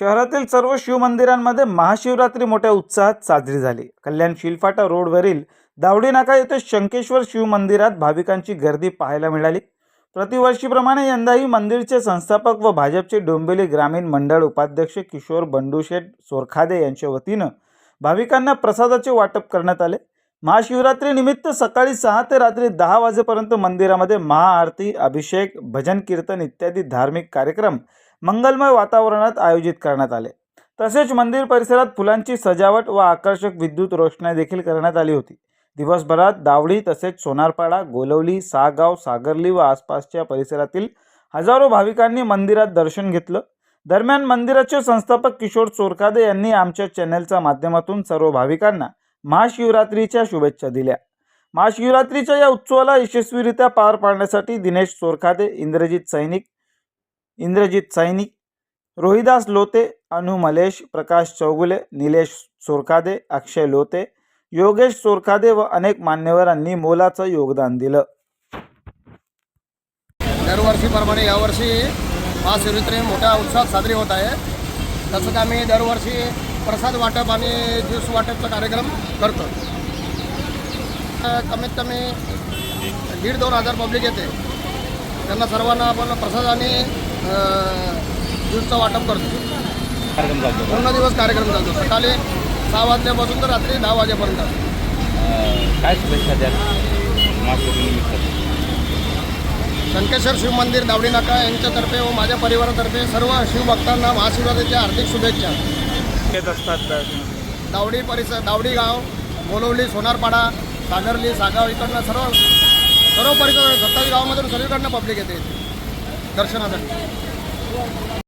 शहरातील सर्व शिवमंदिरांमध्ये महाशिवरात्री मोठ्या उत्साहात साजरी झाली. कल्याण शिलफाटा रोडवरील दावडी नाका येथे शंकेश्वर शिवमंदिरात भाविकांची गर्दी पाहायला मिळाली. प्रतिवर्षीप्रमाणे यंदाही मंदिरचे संस्थापक व भाजपचे डोंबिवली ग्रामीण मंडळ उपाध्यक्ष किशोर बंडूशेठ सोरखादे यांच्या वतीनं भाविकांना प्रसादाचे वाटप करण्यात आले. महाशिवरात्रीनिमित्त सकाळी सहा ते रात्री दहा वाजेपर्यंत मंदिरामध्ये महाआरती अभिषेक भजन कीर्तन इत्यादी धार्मिक कार्यक्रम मंगलमय वातावरणात आयोजित करण्यात आले. तसेच मंदिर परिसरात फुलांची सजावट व आकर्षक विद्युत रोषणाई देखील करण्यात आली होती. दिवसभरात दावडी तसेच सोनारपाडा गोलवली सागाव सागरली व आसपासच्या परिसरातील हजारो भाविकांनी मंदिरात दर्शन घेतलं. दरम्यान मंदिराचे संस्थापक किशोर चोरकादे यांनी आमच्या चॅनेलच्या माध्यमातून सर्व भाविकांना महाशिवरात्रीच्या शुभेच्छा दिल्या. महाशिवरात्रीच्या या उत्सवाला यशस्वीरित्या पार पाडण्यासाठी दिनेश चोरखादे इंद्रजित सैनिक इंद्रजित सैनिक रोहिदास लोते अनु मलेश प्रकाश चौगुले निलेश सोरखादे अक्षय लोते योगेश चोरखादे व अनेक मान्यवरांनी मोलाचं योगदान दिलं. दरवर्षीप्रमाणे यावर्षी महाशिवरात्री मोठ्या उत्साहात साजरी होत आहे. तसंच आम्ही दरवर्षी प्रसाद वाटप आणि ज्यूस वाटपचा कार्यक्रम करतो. कमीत कमी दीड दोन हजार पब्लिक येते. त्यांना सर्वांना आपण प्रसाद आणि ज्यूसचं वाटप करतो. कार्यक्रम चालतो पूर्ण दिवस कार्यक्रम चालतो. सकाळी सहा वाजल्यापासून तर रात्री दहा वाजेपर्यंत. अं, काय शुभेच्छा द्याल? महाशिवरात्रीनिमित्त शंकेश्वर शिव मंदिर दावडी नाका यांच्यातर्फे व माझ्या परिवारातर्फे सर्व शिवभक्तांना महाशिवरात्रीच्या हार्दिक शुभेच्छा. येत असतात दावडी परिसर दावडी गाव बोलवली सोनारपाडा सागरली सागाव इकडनं सर्व सर्व परिसर सत्तावीस गावामधून सगळीकडनं पब्लिक येते. इथे दर्शनासाठी.